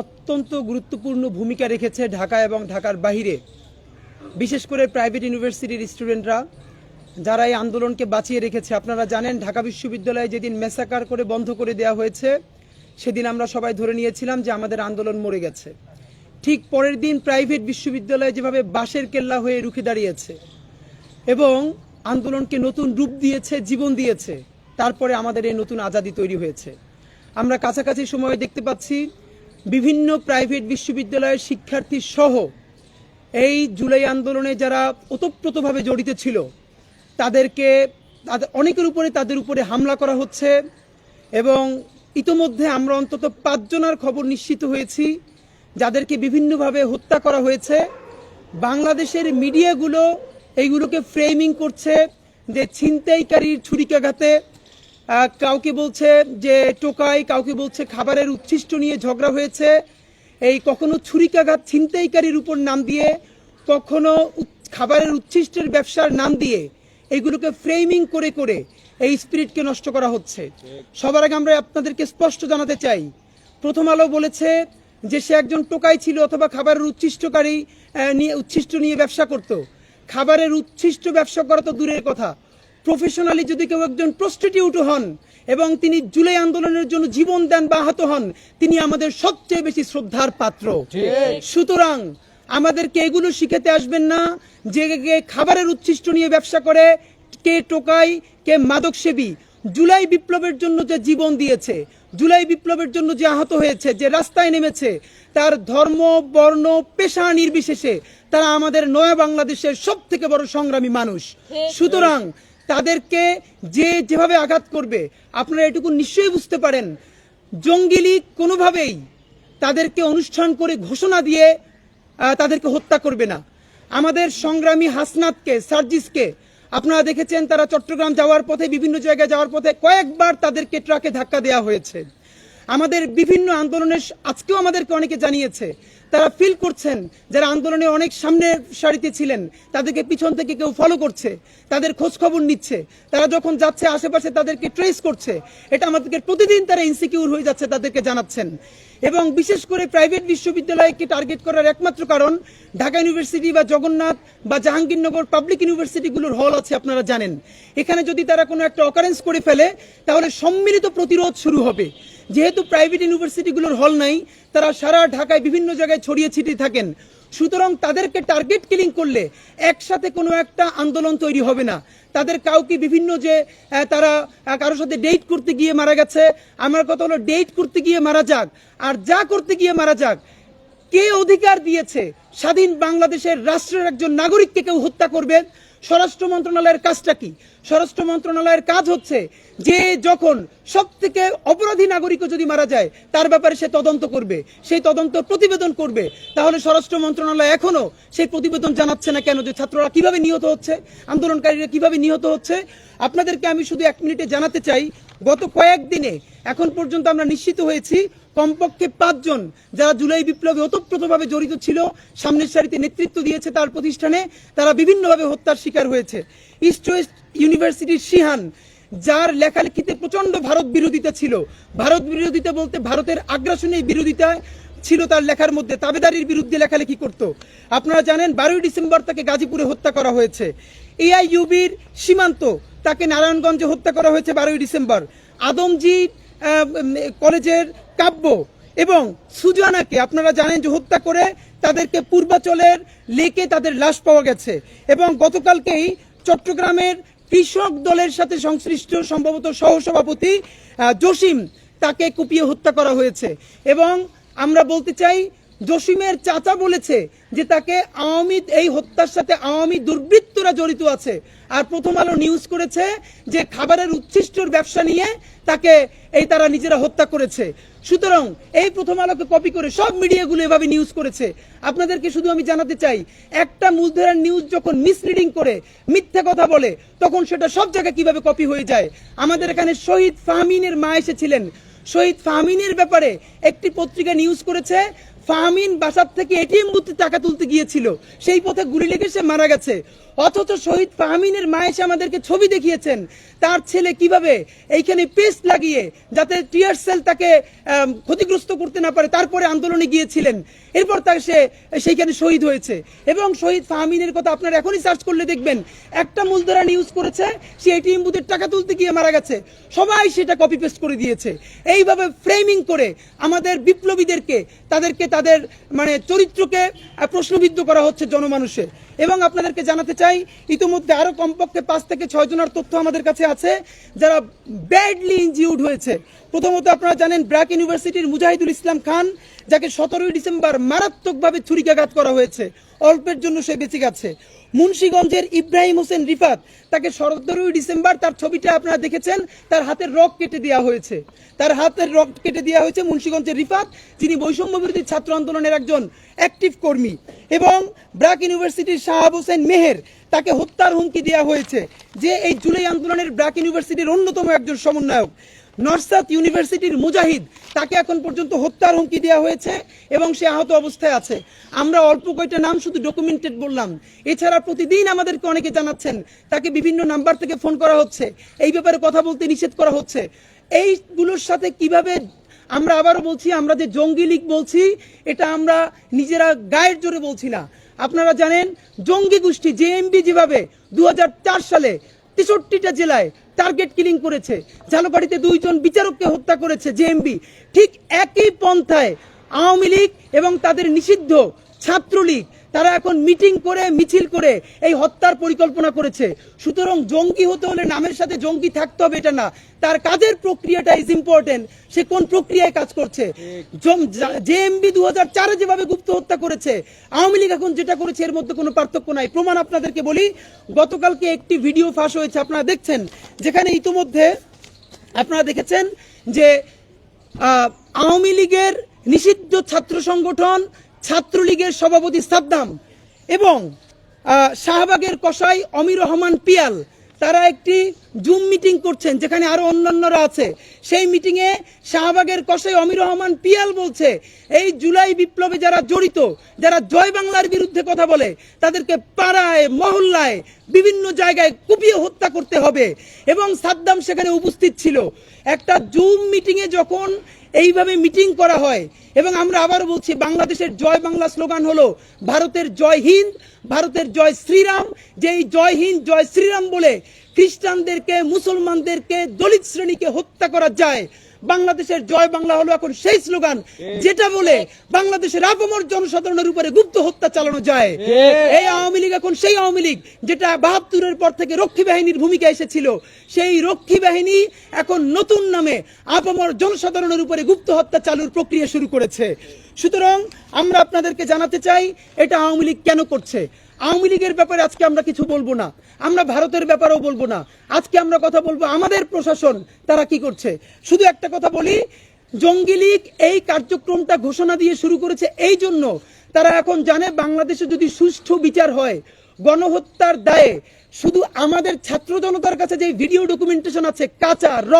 অত্যন্ত গুরুত্বপূর্ণ ভূমিকা রেখেছে ঢাকা এবং ঢাকার বাহিরে। বিশেষ করে প্রাইভেট ইউনিভার্সিটির স্টুডেন্টরা, যারা এই আন্দোলনকে বাঁচিয়ে রেখেছে। আপনারা জানেন, ঢাকা বিশ্ববিদ্যালয়ে যেদিন মেসাকার করে বন্ধ করে দেওয়া হয়েছে, সেদিন আমরা সবাই ধরে নিয়েছিলাম যে আমাদের আন্দোলন মরে গেছে। ঠিক পরের দিন প্রাইভেট বিশ্ববিদ্যালয় যেভাবে বাঁশের কেল্লা হয়ে রুখে দাঁড়িয়েছে এবং আন্দোলনকে নতুন রূপ দিয়েছে, জীবন দিয়েছে, তারপরে আমাদের এই নতুন আজাদি তৈরি হয়েছে। আমরা কাছাকাছি সময়ে দেখতে পাচ্ছি বিভিন্ন প্রাইভেট বিশ্ববিদ্যালয়ের শিক্ষার্থী সহ এই জুলাই আন্দোলনে যারা ওতপ্রোতভাবে জড়িত ছিল, তাদেরকে তাদের অনেকের উপরে তাদের উপরে হামলা করা হচ্ছে এবং ইতোমধ্যে আমরা অন্তত পাঁচজনের খবর নিশ্চিত হয়েছি, যাদেরকে বিভিন্নভাবে হত্যা করা হয়েছে। বাংলাদেশের মিডিয়াগুলো এইগুলোকে ফ্রেমিং করছে যে ছিনতাইকারীর ছুরিকাঘাতে কাউকে বলছে যে টোকাই, কাউকে বলছে খাবারের উচ্ছিষ্ট নিয়ে ঝগড়া হয়েছে। এই কখনো ছুরিকাঘাত ছিনতাইকারীর উপর নাম দিয়ে, কখনো খাবারের উচ্ছিষ্টের ব্যবসার নাম দিয়ে এইগুলোকে ফ্রেমিং করে করে এই স্পিরিটকে নষ্ট করা হচ্ছে। সবার আগে আমরা আপনাদেরকে স্পষ্ট জানাতে চাই। প্রথম আলো বলেছে যে সে একজন টোকাই ছিল অথবা খাবারের উচ্ছিষ্টকারী নিয়ে উচ্ছিষ্ট নিয়ে ব্যবসা করত। খাবারের উচ্ছিষ্ট ব্যবসা করা তো দূরের কথা। প্রফেশনালি যদি কেউ একজন প্রস্টিটিউট হন এবং তিনি জুলাই আন্দোলনের জন্য জীবন দেন বা আহত হন তিনি আমাদের সবচেয়ে বেশি শ্রদ্ধার পাত্র। সুতরাং আমাদেরকে এগুলো শিখাতে আসবেন না। যে খাবারের উচ্ছিষ্ট নিয়ে ব্যবসা করে কে টোকাই কে মাদক সেবী জুলাই বিপ্লবের জন্য যে জীবন দিয়েছে জুলাই বিপ্লবের জন্য যে আহত হয়েছে যে রাস্তায় নেমেছে তার ধর্ম বর্ণ পেশা নির্বিশেষে তারা আমাদের নয়া বাংলাদেশের সব থেকে বড় সংগ্রামী মানুষ। সুতরাং তাদেরকে যে যেভাবে আঘাত করবে, আপনারা এটুকু নিশ্চয়ই বুঝতে পারেন। জঙ্গি লীগ কোনোভাবেই তাদেরকে অনুষ্ঠান করে ঘোষণা দিয়ে তাদেরকে হত্যা করবে না। আমাদের সংগ্রামী হাসনাতকে, সার্জিসকে, আপনারা দেখেছেন তারা চট্টগ্রাম যাওয়ার পথে, বিভিন্ন জায়গায় যাওয়ার পথে কয়েকবার তাদেরকে ট্রাকে ধাক্কা দেওয়া হয়েছে। আমাদের বিভিন্ন আন্দোলনের আজকেও আমাদেরকে অনেকে জানিয়েছে। তারা ফিল করছেন যারা আন্দোলনে অনেক সামনের সারিতে ছিলেন, তাদেরকে পিছন থেকে কেউ ফলো করছে, তাদের খোঁজ খবর নিচ্ছে, তারা যখন যাচ্ছে আশেপাশে তাদেরকে ট্রেস করছে, এটা আমাদেরকে প্রতিদিন তারা ইনসিকিউর হয়ে যাচ্ছে তাদেরকে জানাচ্ছেন। এবং বিশেষ করে প্রাইভেট বিশ্ববিদ্যালয়কে টার্গেট করার একমাত্র কারণ ঢাকা ইউনিভার্সিটি বা জগন্নাথ বা জাহাঙ্গীরনগর পাবলিক ইউনিভার্সিটিগুলোর হল আছে, আপনারা জানেন। এখানে যদি তারা কোনো একটা অকারেন্স করে ফেলে, তাহলে সম্মিলিত প্রতিরোধ শুরু হবে। যেহেতু প্রাইভেট ইউনিভার্সিটিগুলোর হল নাই, তারা সারা ঢাকায় বিভিন্ন জায়গায় ছড়িয়ে ছিটিয়ে থাকেন। সুতরাং তাদেরকে টার্গেট কিলিং করলে একসাথে কোনো একটা আন্দোলন তৈরি হবে না। তাদের কাউকে বিভিন্ন যে তারা কারোর সাথে ডেট করতে গিয়ে মারা গেছে, আমার কথা হলো ডেট করতে গিয়ে মারা যাক। আর যা করতে গিয়ে মারা যাক, কে অধিকার দিয়েছে? স্বাধীন বাংলাদেশের রাষ্ট্রের একজন নাগরিককে কেউ হত্যা করবে? স্বরাষ্ট্র মন্ত্রণালয়ের কাজটা কি? স্বরাষ্ট্র মন্ত্রণালয়ের কাজ হচ্ছে যে যখন সব থেকে অপরাধী নাগরিকও যদি মারা যায়, তার ব্যাপারে সে তদন্ত করবে, সেই তদন্ত প্রতিবেদন করবে। তাহলে স্বরাষ্ট্র মন্ত্রণালয় এখনও সেই প্রতিবেদন জানাচ্ছে না কেন যে ছাত্ররা কীভাবে নিহত হচ্ছে, আন্দোলনকারীরা কীভাবে নিহত হচ্ছে? আপনাদেরকে আমি শুধু এক মিনিটে জানাতে চাই, গত কয়েকদিনে, এখন পর্যন্ত আমরা নিশ্চিত হয়েছি কমপক্ষে পাঁচজন যারা জুলাই বিপ্লবে ওতপ্রোতভাবে জড়িত ছিল, সামনের সারিতে নেতৃত্ব দিয়েছে তার প্রতিষ্ঠানে, তারা বিভিন্নভাবে হত্যার শিকার হয়েছে। ইস্ট ওয়েস্ট ইউনিভার্সিটির শিহান, যার লেখালেখিতে প্রচণ্ড ভারত বিরোধিতা ছিল। ভারত বিরোধিতা বলতে ভারতের আগ্রাসনের বিরোধিতা ছিল তার লেখার মধ্যে, তাবেদারির বিরুদ্ধে লেখালেখি করত। আপনারা জানেন, বারোই ডিসেম্বর তাকে গাজীপুরে হত্যা করা হয়েছে। এআইইউবির সীমান্ত, তাকে নারায়ণগঞ্জে হত্যা করা হয়েছে বারোই ডিসেম্বর। আদমজি কলেজের কাব্য এবং সুজানাকে আপনারা জানেন যে হত্যা করে তাদেরকে পূর্বাচলের লেকে তাদের লাশ পাওয়া গেছে এবং গতকালকেই চট্টগ্রামের কৃষক দলের সাথে সংশ্লিষ্ট সম্ভবত সহসভাপতি জসিম তাকে কুপিয়ে হত্যা করা হয়েছে। এবং আমরা বলতে চাই জসিমের চাচা বলেছে যে তাকে আওয়ামী, এই হত্যার সাথে আওয়ামী দুর্বৃত্তরা জড়িত আছে। আর প্রথম আলো নিউজ করেছে যে খাবারের উচ্ছিষ্টর ব্যবসা নিয়ে তাকে এই তারা নিজেরা হত্যা করেছে। সুতরাং এই প্রথম আলোকে কপি করে সব মিডিয়াগুলো এভাবে নিউজ করেছে। আপনাদেরকে শুধু আমি জানাতে চাই, একটা মূলধারার নিউজ যখন মিসরিডিং করে, মিথ্যা কথা বলে, তখন সেটা সব জায়গায় কীভাবে কপি হয়ে যায়? আমাদের এখানে শহীদ ফাহমিনের মা এসেছিলেন। শহীদ ফাহমিনের ব্যাপারে একটি পত্রিকা নিউজ করেছে ফাহমিন বাসার থেকে এটিএম বুথে টাকা তুলতে গিয়েছিল। সেই পথে গুলি লেগে সে মারা গেছে। অথচ শহীদ ফাহমিনের মা এসে আমাদেরকে ছবি দেখিয়েছেন। তার ছেলে কীভাবে এইখানে পেস্ট লাগিয়ে যাতে টিয়ার সেল তাকে ক্ষতিগ্রস্ত করতে না পারে, তারপরে আন্দোলনে গিয়েছিলেন। এরপর তার সে, সেইখানে শহীদ হয়েছে। এবং শহীদ ফাহমিনের কথা আপনারা এখনই সার্চ করলে দেখবেন। একটা মূলধারা নিউজ করেছে, সে এটিএম বুথের টাকা তুলতে গিয়ে মারা গেছে। সবাই সেটা কপি পেস্ট করে দিয়েছে। এইভাবে ফ্রেমিং করে আমাদের বিপ্লবীদেরকে, তাদেরকে তাদের মানে চরিত্রকে প্রশ্নবিদ্ধ করা হচ্ছে জনমানুষে। এবং আপনাদেরকে জানাতে চাই, ইতিমধ্যে আরও কমপক্ষে পাঁচ থেকে ছয় জনের তথ্য আমাদের কাছে আছে, যারা ব্যাডলি ইনজিউড হয়েছে। প্রথমত আপনারা জানেন ব্র্যাক ইউনিভার্সিটির মুজাহিদুল ইসলাম খান, যাকে সতেরোই ডিসেম্বর মারাত্মকভাবে ছুরিকাঘাত করা হয়েছে। অল্পের জন্য সে বেঁচে গেছে। মুন্সীগঞ্জের ইব্রাহিম হোসেন রিফাত, তাকে সতেরোই ডিসেম্বর তার ছবিটা আপনারা দেখেছেন, তার হাতের রক কেটে দেওয়া হয়েছে। তার হাতের রক কেটে দেওয়া হয়েছে মুন্সীগঞ্জের রিফাত, যিনি বৈষম্য বিরোধী ছাত্র আন্দোলনের একজন অ্যাক্টিভ কর্মী। এবং ব্র্যাক ইউনিভার্সিটির শাহাব হোসেন মেহের তাকে হত্যার হুমকি দেওয়া হয়েছে, যে এই জুলাই আন্দোলনের ব্র্যাক ইউনিভার্সিটির অন্যতম একজন সমন্বয়ক। নর্সাত ইউনিভার্সিটির মুজাহিদ তাকে এখন পর্যন্ত হত্যার হুমকি দেওয়া হয়েছে এবং সে আহত অবস্থায় আছে। আমরা অল্প কয়টা নাম শুধু ডকুমেন্টেড বললাম। এছাড়া প্রতিদিন আমাদেরকে অনেকে জানাচ্ছেন, তাকে বিভিন্ন নাম্বার থেকে ফোন করা হচ্ছে। এই ব্যাপারে কথা বলতে নিষেধ করা হচ্ছে। এইগুলোর সাথে কীভাবে আমরা আবারও বলছি, আমরা যে জঙ্গি লীগ বলছি, এটা আমরা নিজেরা গায়ের জোরে বলছি না। আপনারা জানেন, জঙ্গি গোষ্ঠী জেএমবি যেভাবে দু হাজার চার সালে তেষট্টিটা জেলায় টার্গেট কিলিং করেছে, ঝালকাঠিতে দুইজন বিচারককে হত্যা করেছে জেএমবি ঠিক একই পন্থায় আওয়ামী লীগ এবং তাদের নিষিদ্ধ ছাত্রলীগ তারা এখন মিটিং করে, মিছিল করে এই হত্যার পরিকল্পনা করেছে। সুতরাং জঙ্গি হতে হলে নামের সাথে জঙ্গি থাকতে হবে, এটা না। তার কাজের প্রক্রিয়াটা ইজ ইম্পর্টেন্ট সে কোন প্রক্রিয়ায় কাজ করছে? জেএমবি দু হাজার চারে যেভাবে গুপ্ত হত্যা করেছে, আওয়ামী লীগ এখন যেটা করেছে, এর মধ্যে কোনো পার্থক্য নাই। প্রমাণ আপনাদেরকে বলি, গতকালকে একটি ভিডিও ফাঁস হয়েছে, আপনারা দেখছেন, যেখানে ইতিমধ্যে আপনারা দেখেছেন যে আওয়ামী লীগের নিষিদ্ধ ছাত্র সংগঠন ছাত্রলীগের সভাপতি সাদ্দাম এবং শাহবাগের কসাই অমির রহমান পিয়াল, তারা একটি জুম মিটিং করছেন, যেখানে আরও অন্যান্যরা আছে। সেই মিটিংয়ে শাহবাগের কসাই অমির রহমান পিয়াল বলছে, এই জুলাই বিপ্লবে যারা জড়িত, যারা জয় বাংলার বিরুদ্ধে কথা বলে, তাদেরকে পাড়ায়, মহল্লায়, বিভিন্ন জায়গায় কুপিয়ে হত্যা করতে হবে। এবং সাদ্দাম সেখানে উপস্থিত ছিল। একটা জুম মিটিংয়ে যখন এইভাবে মিটিং করা হয়। এবং আমরা আবারও বলছি, বাংলাদেশের জয় বাংলা স্লোগান হলো, ভারতের জয় হিন্দ, ভারতের জয় শ্রীরাম। যেই জয় হিন্দ, জয় শ্রীরাম বলে খ্রিস্টানদেরকে, মুসলমানদেরকে, দলিত শ্রেণীকে হত্যা করা যায় বাংলাদেশের জয় বাংলা হলো এখন সেই স্লোগান যেটা বলে বাংলাদেশের আপমর জনসাধারণের উপরে গুপ্ত হত্যা চালানো যায়। এই আওয়ামী লীগ এখন সেই আওয়ামী লীগ যেটা বাহাত্তরের পর থেকে রক্ষী বাহিনীর ভূমিকা এসেছিল। সেই রক্ষী বাহিনী এখন নতুন নামে আপমর জনসাধারণের উপরে গুপ্ত হত্যা চালুর প্রক্রিয়া শুরু করেছে। সুতরাং আমরা আপনাদেরকে জানাতে চাই এটা আওয়ামী লীগ কেন করছে? আওয়ামী লীগের ব্যাপারে আজকে আমরা কিছু বলব না। আমরা ভারতের ব্যাপারেও বলব না। আজকে আমরা কথা বলব আমাদের প্রশাসন, তারা কি করছে? শুধু একটা কথা বলি, জঙ্গি লীগ এই কার্যক্রমটা ঘোষণা দিয়ে শুরু করেছে এই জন্য তারা এখন জানে বাংলাদেশে যদি সুষ্ঠু বিচার হয়, গণহত্যার দায়ে শুধু আমাদের ছাত্র জনতার কাছে যে ভিডিও ডকুমেন্টেশন আছে, কাঁচা, র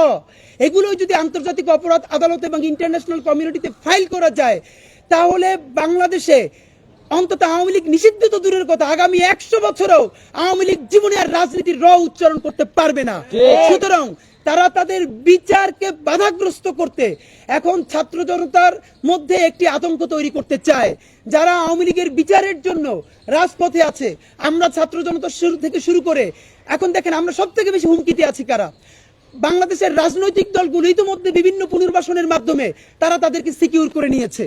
এগুলো যদি আন্তর্জাতিক অপরাধ, আদালত এবং ইন্টারন্যাশনাল কমিউনিটিতে ফাইল করা যায়, তাহলে বাংলাদেশে অন্তত আওয়ামী লীগ নিষিদ্ধ তো দূরের কথা। আগামী একশো বছরেও আওয়ামী লীগ জীবনে আর রাজনীতির র উচ্চারণ করতে পারবে না। সুতরাং তারা তাদের বিচারকে বাধাগ্রস্ত করতে এখন ছাত্র জনতার মধ্যে একটি আতঙ্ক তৈরি করতে চায়। যারা আওয়ামী লীগের বিচারের জন্য রাজপথে আছে আমরা ছাত্র জনতা শুরু থেকে শুরু করে এখন দেখেন আমরা সব থেকে বেশি হুমকিতে আছি কারা? বাংলাদেশের রাজনৈতিক দলগুলো ইতিমধ্যে বিভিন্ন পুনর্বাসনের মাধ্যমে তারা তাদেরকে সিকিউর করে নিয়েছে।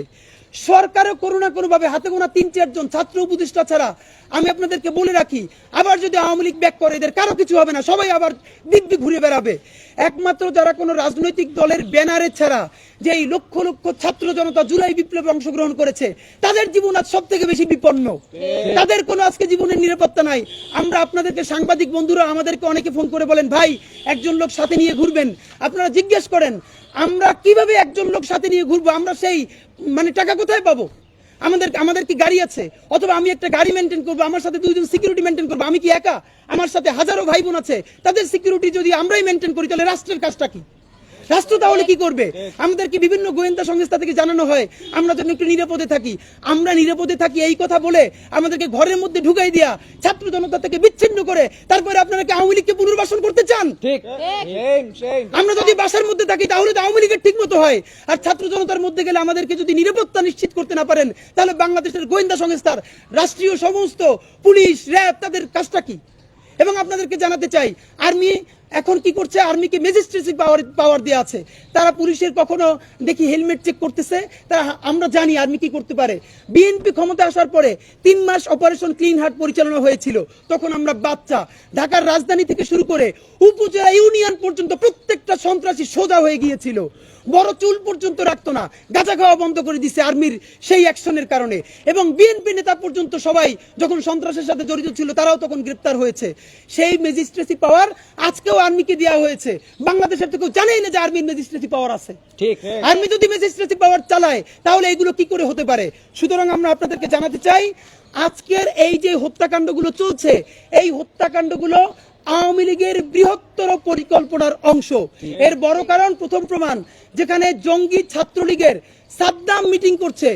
সরকারও কোনো না কোনোভাবে হাতে গোনা তিন চারজন ছাত্র উপদেষ্টা ছাড়া আমি আপনাদেরকে বলে রাখি, আবার যদি আওয়ামী লীগ ব্যাক করে, এদের কারও কিছু হবে না, সবাই আবার দিব্যি ঘুরে বেড়াবে। একমাত্র যারা কোনো রাজনৈতিক দলের ব্যানারে ছাড়া যে এই লক্ষ লক্ষ ছাত্র জনতা জুলাই বিপ্লবে অংশগ্রহণ করেছে, তাদের জীবন আজ সব থেকে বেশি বিপন্ন। তাদের কোনো আজকে জীবনের নিরাপত্তা নাই। আমরা আপনাদেরকে সাংবাদিক বন্ধুরা আমাদেরকে অনেকে ফোন করে বলেন, ভাই, একজন লোক সাথে নিয়ে ঘুরবেন। আপনারা জিজ্ঞেস করেন আমরা কীভাবে একজন লোক সাথে নিয়ে ঘুরবো? আমরা সেই মানে টাকা কোথায় পাবো? আমাদের আমাদের কি গাড়ি আছে? অথবা আমি একটা গাড়ি মেনটেন করব, আমার সাথে দুইজন সিকিউরিটি মেনটেন করব, আমি কি একা? আমার সাথে হাজারো ভাই বোন আছে, তাদের সিকিউরিটি যদি আমরাই মেনটেন করি, তাহলে রাষ্ট্রের কাজটা কি? রাষ্ট্র তাহলে কি করবে? আমাদেরকে বিভিন্ন গোয়েন্দা সংস্থা থেকে জানানো হয় আমরা যেন একটু নিরাপদে থাকি। আমরা নিরাপদে থাকি এই কথা বলে আমাদেরকে ঘরের মধ্যে ঢুকাই দিয়া ছাত্র জনতা থেকে বিচ্ছিন্ন করে তারপরে আপনারা কি আওয়ামী লীগকে পুনর্বাসন করতে চান? আমরা যদি বাসার মধ্যে থাকি তাহলে তো আওয়ামী লীগের ঠিক মতো হয়। আর ছাত্র জনতার মধ্যে গেলে আমাদেরকে যদি নিরাপত্তা নিশ্চিত করতে না পারেন তাহলে বাংলাদেশের গোয়েন্দা সংস্থার রাষ্ট্রীয় সমস্ত পুলিশ র্যাব তাদের কাজটা কি? এবং আপনাদেরকে জানাতে চাই আর্মি এখন কি করছে? আর্মিকে ম্যাজিস্ট্রেসি পাওয়ার পাওয়ার দেওয়া আছে। তারা পুলিশের কখনো দেখি হেলমেট চেক করতেছে। তারা, আমরা জানি আর্মি কি করতে পারে। বিএনপি ক্ষমতা আসার পরে তিন মাস অপারেশন ক্লিন হার্ট পরিচালনা হয়েছিল। তখন আমরা বাচ্চা। ঢাকার রাজধানী থেকে শুরু করে উপজেলা ইউনিয়ন পর্যন্ত প্রত্যেকটা সন্ত্রাসী সোজা হয়ে গিয়েছিল। বড় চুল পর্যন্ত রাখতো না। গাঁজা খাওয়া বন্ধ করে দিছে আর্মির সেই অ্যাকশনের কারণে। এবং বিএনপি নেতা পর্যন্ত সবাই যখন সন্ত্রাসের সাথে জড়িত ছিল, তারাও তখন গ্রেপ্তার হয়েছে। সেই ম্যাজিস্ট্রেসি পাওয়ার আজকেও আর্মিকে দেওয়া হয়েছে। বাংলাদেশের থেকেও জানেই না যে আর্মির ম্যাজিস্ট্রেসি পাওয়ার আছে। ঠিক আর্মি যদি ম্যাজিস্ট্রেসি পাওয়ার চালায় তাহলে কি করে হতে পারে? সুতরাং আমরা আপনাদেরকে জানাতে চাই আজকের এই যে হত্যাকাণ্ডগুলো চলছে এই হত্যাকাণ্ডগুলো আওয়ামী লীগের বৃহত্তর পরিকল্পনার অংশ। এর বড় কারণ প্রথম প্রমাণ যেখানে জঙ্গি ছাত্রলীগের সাদ্দাম মিটিং করছে।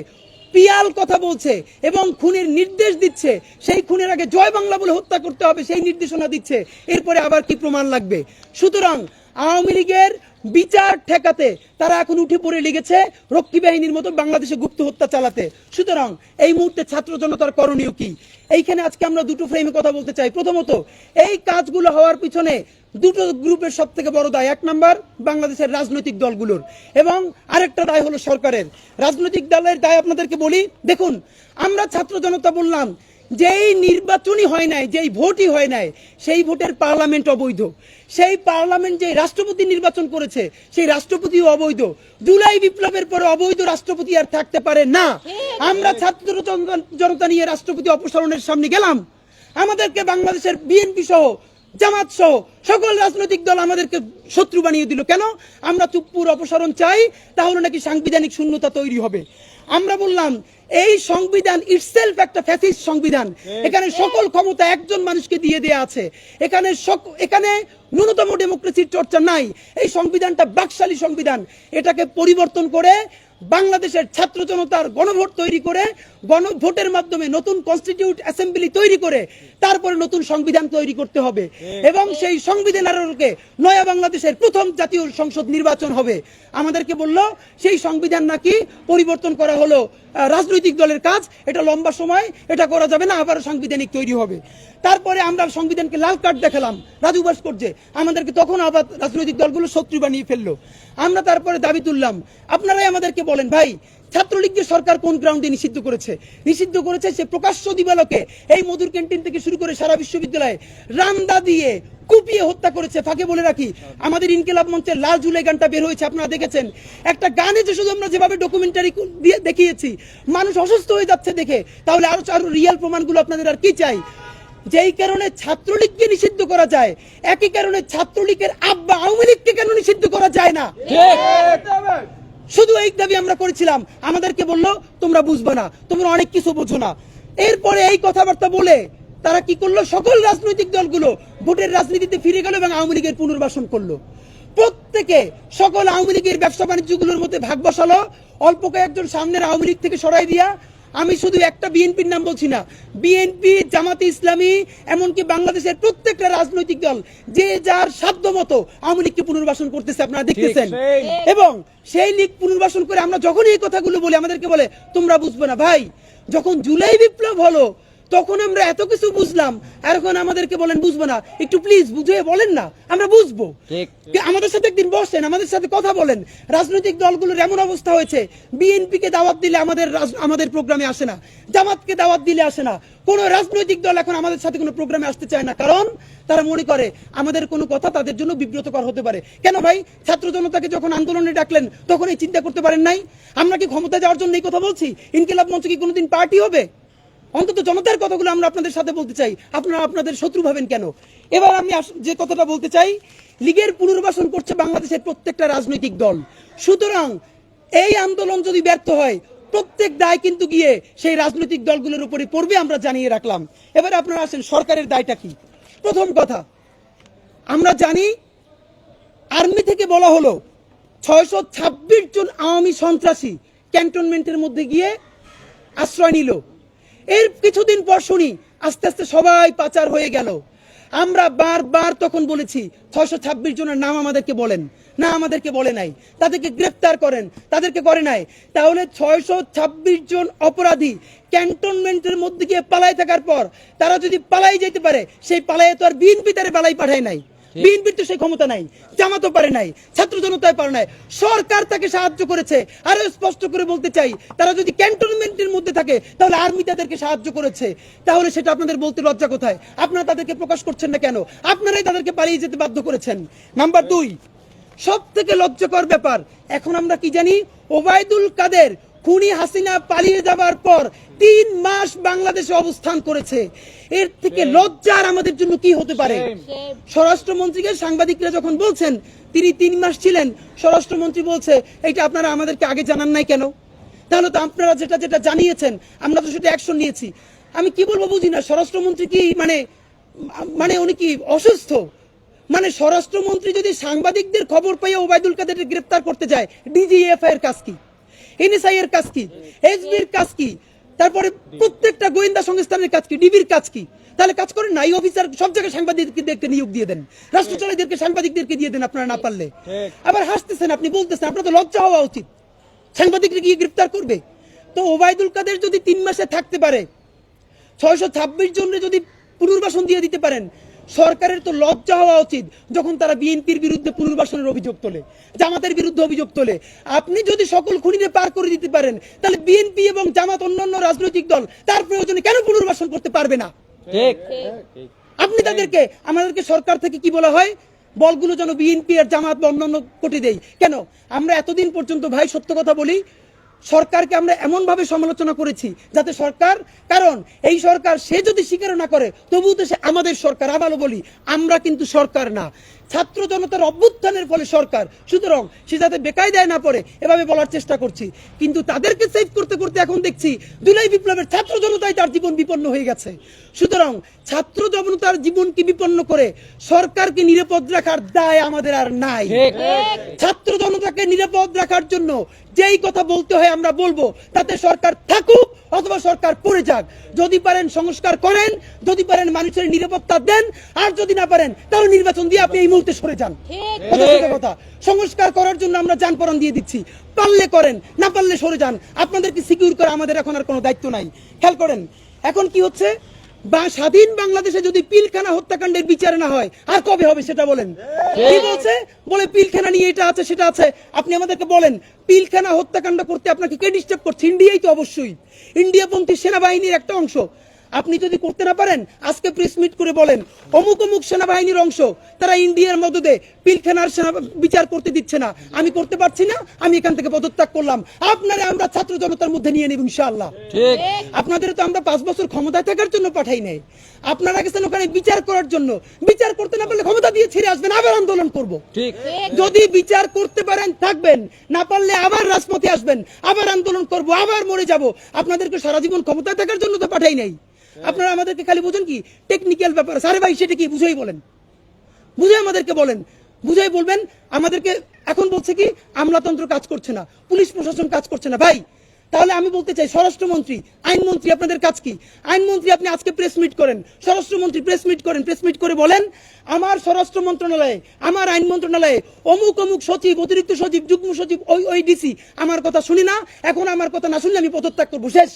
পিয়াল কথা বলছে এবং খুনের নির্দেশ দিচ্ছে। সেই খুনের আগে জয় বাংলা বলে হত্যা করতে হবে, সেই নির্দেশনা দিচ্ছে। এরপরে আবার কি প্রমাণ লাগবে? সুতরাং আওয়ামী লীগের বিচার ঠেকাতে তারা এখন উঠে পড়ে লেগেছে রক্ষী বাহিনীর মতো বাংলাদেশে গুপ্ত হত্যা চালাতে। সুতরাং এই মুহূর্তে ছাত্র জনতার করণীয় কি? এইখানে আজকে আমরা দুটো ফ্রেমে কথা বলতে চাই। প্রথমত, এই কাজগুলো হওয়ার পিছনে দুটো গ্রুপের সব থেকে বড় দায়। এক নাম্বার, বাংলাদেশের রাজনৈতিক দলগুলোর। এবং আরেকটা দায় হলো সরকারের। রাজনৈতিক দলের দায় আপনাদেরকে বলি, দেখুন, আমরা ছাত্র জনতা বললাম যেই নির্বাচনই হয় নাই, যেই ভোটই হয় নাই, সেই ভোটের পার্লামেন্ট অবৈধ। সেই পার্লামেন্ট যে রাষ্ট্রপতি নির্বাচন করেছে, সেই রাষ্ট্রপতিও অবৈধ। জুলাই বিপ্লবের পরে অবৈধ রাষ্ট্রপতি আর থাকতে পারে না। আমরা ছাত্র জনতা- নিয়ে রাষ্ট্রপতি অপসারণের সামনে গেলাম। আমাদেরকে বাংলাদেশের বিএনপি সহ, জামাত সহ, সকল রাজনৈতিক দল আমাদেরকে শত্রু বানিয়ে দিল। কেন? আমরা চুপ্পুর অপসারণ চাই, তাহলে নাকি সাংবিধানিক শূন্যতা তৈরি হবে। আমরা বললাম এই সংবিধান ইটসেলফ একটা ফ্যাসিস্ট সংবিধান। এখানে সকল ক্ষমতা একজন মানুষকে দিয়ে দেয়া আছে। এখানে এখানে ন্যূনতম ডেমোক্রেসির চর্চা নাই। এই সংবিধানটা বাকশালী সংবিধান। এটাকে পরিবর্তন করে বাংলাদেশের ছাত্র জনতার গণভোট তৈরি করে গণভোটের মাধ্যমে নতুন কনস্টিটিউট অ্যাসেম্বলি তৈরি করে তারপরে নতুন সংবিধান তৈরি করতে হবে। এবং সেই সংবিধান আলোকে নয়া বাংলাদেশের প্রথম জাতীয় সংসদ নির্বাচন হবে। আমাদেরকে বলল সেই সংবিধান নাকি পরিবর্তন করা হলো। রাজনৈতিক দলের কাজ, এটা লম্বা সময়, এটা করা যাবে না আবার সাংবিধানিক তৈরি হবে। তারপরে আমরা সংবিধানকে লাল কার্ড দেখালাম, রাজু ভাস্কর্যে আমাদেরকে তখন আবার রাজনৈতিক দলগুলো শত্রু বানিয়ে ফেলল। আমরা তারপরে দাবি তুললাম, আপনারাই আমাদেরকে বলেন, ভাই ছাত্রলীগকে সরকার কোন গ্রাউন্ডে নিষিদ্ধ করেছে? নিষিদ্ধ করেছে সে প্রকাশ্য দিবালকে। এই মধুর ক্যান্টিন থেকে শুরু করে সারা বিশ্ববিদ্যালয়ে রামদা দিয়ে কুপিয়ে হত্যা করেছে। ফাঁকে বলে রাখি আমাদের ইনকিলাব মঞ্চের লাল জুলাই গানটা বের হয়েছে আপনারা দেখেছেন? একটা গানে যে শুধু আমরা যেভাবে ডকুমেন্টারি দিয়ে দেখিয়েছি মানুষ অসুস্থ হয়ে যাচ্ছে দেখে। তাহলে আরও আরও রিয়েল প্রমাণগুলো আপনাদের আর কি চাই? যেই কারণে ছাত্রলীগকে নিষিদ্ধ করা যায় একই কারণে ছাত্রলীগের আব্বা আওয়ামী লীগকে কেন নিষিদ্ধ করা যায় না? শুধু এই দাবি আমরা করেছিলাম। আমাদেরকে বলল, তোমরা বুঝবে না, তোমরা অনেক কিছু বোঝো না। এরপরে এই কথাবার্তা বলে তারা কি করল? সকল রাজনৈতিক দলগুলো ভোটের রাজনীতিতে ফিরে গেল এবং আওয়ামী লীগের পুনর্বাসন করল। প্রত্যেকে, সকল আওয়ামী লীগের ব্যবসা বাণিজ্যগুলোর মধ্যে ভাগ বসালো, অল্প কয়েকজন সামনের আওয়ামী লীগ থেকে সরাই দিয়া আমি শুধু একটা বিএনপির নাম বলছি না। বিএনপি জামাতে ইসলামী এমনকি বাংলাদেশের প্রত্যেকটা রাজনৈতিক দল যে যার সাধ্য মতো আওয়ামী লীগকে পুনর্বাসন করতেছে আপনারা দেখতেছেন। এবং সেই লীগ পুনর্বাসন করে আমরা যখনই এই কথাগুলো বলি আমাদেরকে বলে তোমরা বুঝবে না ভাই যখন জুলাই বিপ্লব হলো তখন আমরা এত কিছু বুঝলাম। আর এখন আমাদেরকে বলেন বুঝব না। একটু প্লিজ বুঝে বলেন না আমরা বুঝব। আমাদের সাথে একদিন বসেন আমাদের সাথে কথা বলেন। রাজনৈতিক দলগুলোর এমন অবস্থা হয়েছে বিএনপি কে দাওয়াত দিলে আমাদের আমাদের প্রোগ্রামে আসে না জামাতকে দাওয়াত দিলে আসে না। কোন রাজনৈতিক দল এখন আমাদের সাথে কোনো প্রোগ্রামে আসতে চায় না। কারণ তারা মনে করে আমাদের কোনো কথা তাদের জন্য বিব্রতকর হতে পারে। কেন ভাই? ছাত্র জনতাকে যখন আন্দোলনে ডাকলেন তখন এই চিন্তা করতে পারেন নাই? আমরা কি ক্ষমতা যাওয়ার জন্য এই কথা বলছি? ইনকিলাব মঞ্চ কি কোনোদিন পার্টি হবে? অন্তত জনতার কথাগুলো আমরা আপনাদের সাথে বলতে চাই। আপনারা আপনাদের শত্রু ভাবেন কেন? এবার আমি যে কথাটা বলতে চাই, লীগের পুনর্বাসন করছে বাংলাদেশের প্রত্যেকটা রাজনৈতিক দল। সুতরাং এই আন্দোলন যদি ব্যর্থ হয়, প্রত্যেক দায় কিন্তু গিয়ে সেই রাজনৈতিক দলগুলোর উপরে পড়বে আমরা জানিয়ে রাখলাম। এবারে আপনারা আসেন, সরকারের দায়টা কি? প্রথম কথা, আমরা জানি আর্মি থেকে বলা হলো ছয়শো ছাব্বিশ জন আওয়ামী সন্ত্রাসী ক্যান্টনমেন্টের মধ্যে গিয়ে আশ্রয় নিল। এর কিছুদিন পর শুনি, আস্তে আস্তে সবাই পাচার হয়ে গেল। আমরা বারবার তখন বলেছি, ছয়শো ছাব্বিশ জনের নাম আমাদেরকে বলেন। না, আমাদেরকে বলে নাই। তাদেরকে গ্রেফতার করেন। তাদেরকে করে নাই। তাহলে ছয়শো ছাব্বিশ জন অপরাধী ক্যান্টনমেন্টের মধ্যে গিয়ে পালাই থাকার পর, তারা যদি পালাই যেতে পারে, সেই পালাইয়ে তো আর বিএনপি তারে পালাই পাঠায় নাই। বিএনপির তো সেই ক্ষমতা নাই, জামাতও পারে নাই, ছাত্র জনতায় পারে নাই। সরকার তাকে সাহায্য করেছে। আরও স্পষ্ট করে বলতে চাই, তারা যদি ক্যান্টনমেন্টের মধ্যে থাকে, তাহলে আর্মি তাদেরকে সাহায্য করেছে। তাহলে সেটা আপনাদের বলতে লজ্জা কোথায়? আপনারা তাদেরকে প্রকাশ করছেন না কেন? আপনারাই তাদেরকে পালিয়ে যেতে বাধ্য করেছেন। নাম্বার দুই সব থেকে লজ্জাকর ব্যাপার, এখন আমরা কি জানি? ওবায়দুল কাদের খুনি হাসিনা পালিয়ে যাবার পর তিন মাস বাংলাদেশে অবস্থান করেছে। এর থেকে লজ্জার আমাদের জন্য কি হতে পারে? স্বরাষ্ট্রমন্ত্রীকে সাংবাদিকরা যখন বলছেন তিনি তিন মাস ছিলেন স্বরাষ্ট্রমন্ত্রী বলছে এটা আপনারা আমাদেরকে আগে জানান নাই কেন? তাহলে তো আপনারা যেটা যেটা জানিয়েছেন আমরা তো সেটা অ্যাকশন নিয়েছি। আমি কি বলব বুঝি না স্বরাষ্ট্রমন্ত্রী কি মানে মানে উনি কি অসুস্থ? মানে স্বরাষ্ট্রমন্ত্রী যদি সাংবাদিকদের খবর পাইয়ে ওবায়দুল কাদেরকে গ্রেফতার করতে যায় ডিজিএফআই এর কাজ কি? এনএসআই এর কাজ কি? এসবির কাজ কি? তারপরে প্রত্যেকটা গোয়েন্দা সংস্থানের কাজ কি? ডিবির কাজ কি? তাহলে কাজ করেন না এই অফিসার সব জায়গায় সাংবাদিকদেরকে নিয়োগ দিয়ে দেন। রাষ্ট্রচারীদেরকে সাংবাদিকদেরকে দিয়ে দেন আপনারা না পারলে। আবার হাসতেছেন আপনি বলতেছেন আপনার তো লজ্জা হওয়া উচিত। সাংবাদিকরা গিয়ে গ্রেফতার করবে। তো ওবায়দুল কাদের যদি তিন মাসে থাকতে পারে ছয়শো ছাব্বিশ জনের যদি পুনর্বাসন দিয়ে দিতে পারেন সরকারের তো লজ্জা হওয়া উচিত যখন তারা বিএনপির বিরুদ্ধে পুনর্বাসনের অভিযোগ তোলে জামাতের বিরুদ্ধে অভিযোগ তোলে। আপনি যদি সকল খুনিরে পার করে দিতে পারেন তাহলে বিএনপি এবং জামাত অন্যান্য রাজনৈতিক দল তার প্রয়োজনে কেন পুনর্বাসন করতে পারবে না? আপনি তাদেরকে আমাদেরকে সরকার থেকে কি বলা হয়? বলগুলো যেন বিএনপি আর জামাত বা অন্যান্য কোটি দেই কেন? আমরা এতদিন পর্যন্ত ভাই সত্য কথা বলি সরকারকে আমরা এমনভাবে সমালোচনা করেছি যাতে সরকার, কারণ এই সরকার সে যদি স্বীকার না করে, তবুও তো সে আমাদের সরকার, আবারও বলি, আমরা কিন্তু সরকার না। ছাত্র জনতার অভ্যুত্থানের ফলে সরকার। সুতরাং সে যাতে বেকায়দায় না পড়ে এভাবে বলার চেষ্টা করছি। কিন্তু তাদেরকে সেভ করতে করতে এখন দেখছি জুলাই বিপ্লবের ছাত্র জনতাই তার জীবন বিপন্ন হয়ে গেছে। সুতরাং ছাত্র জনতার জীবনকে বিপন্ন করে সরকারকে নিরাপদ রাখার দায় আমাদের আর নাই। ছাত্র জনতাকে নিরাপদ রাখার জন্য যেই কথা বলতে হয় আমরা বলব তাতে সরকার থাকুক অথবা সরকার পড়ে যাক। যদি পারেন সংস্কার করেন যদি পারেন মানুষের নিরাপত্তা দেন আর যদি না পারেন তাহলে নির্বাচন দিয়ে আপনি এই মুহূর্তে সরে যান। কথা সংস্কার করার জন্য আমরা যানপরণ দিয়ে দিচ্ছি। পারলে করেন না পারলে সরে যান। আপনাদেরকে সিকিউর করা আমাদের এখন আর কোনো দায়িত্ব নাই। খেয়াল করেন। এখন কি হচ্ছে? বা স্বাধীন বাংলাদেশে যদি পিলখানা হত্যাকাণ্ডের বিচার না হয় আর কবে হবে সেটা বলেন? কি বলছে? বলে পিলখানা নিয়ে এটা আছে সেটা আছে। আপনি আমাদেরকে বলেন পিলখানা হত্যাকাণ্ড করতে আপনাকে কে ডিস্টার্ব করছে? ইন্ডিয়াই তো অবশ্যই। ইন্ডিয়াপন্থী সেনাবাহিনীর একটা অংশ। আপনি যদি করতে না পারেন আজকে প্রেস মিট করে বলেন অমুক অমুক সেনাবাহিনীর অংশ তারা ইন্ডিয়ার মদদে পিলখানার সেনা বিচার করতে দিচ্ছে না। আমি করতে পারছি না আমি এখান থেকে পদত্যাগ করলাম। আপনারা আমরা ছাত্র জনতার মধ্যে নিয়ে নেব ইনশাআল্লাহ। ঠিক। আপনাদের তো আমরা পাঁচ বছর ক্ষমতায় থাকার জন্য পাঠাই নাই। আপনারা গেছেন ওখানে বিচার করার জন্য। বিচার করতে না পারলে ক্ষমতা দিয়ে ছেড়ে আসবেন আবার আন্দোলন করব। ঠিক। যদি বিচার করতে পারেন থাকবেন। না পারলে আবার রাজপথে আসবেন আবার আন্দোলন করব আবার মরে যাব। আপনাদেরকে সারা জীবন ক্ষমতায় থাকার জন্য তো পাঠাই নাই। আপনারা আমাদেরকে খালি বুঝেন কি? টেকনিক্যাল ব্যাপার। সারে ভাই, সেটা কি? বুঝেই বলেন। বুঝে আমাদেরকে বলেন। বুঝাই বলবেন, আমাদেরকে এখন বলছে কি, আমলাতন্ত্র কাজ করছে না, পুলিশ প্রশাসন কাজ করছে না। ভাই, তাহলে আমি বলতে চাই, স্বরাষ্ট্রমন্ত্রী, আইনমন্ত্রী, আপনাদের কাজ কি? আইনমন্ত্রী, আপনি আজকে প্রেস মিট করেন। স্বরাষ্ট্রমন্ত্রী প্রেস মিট করেন। প্রেস মিট করে বলেন, আমার স্বরাষ্ট্র মন্ত্রণালয়ে, আমার আইন মন্ত্রণালয়ে অমুক অমুক সচিব, অতিরিক্ত সচিব, যুগ্ম সচিব, ওই ওই ডিসি আমার কথা শুনি না। এখন আমার কথা না শুনলে আমি পদত্যাগ করব। শেষ।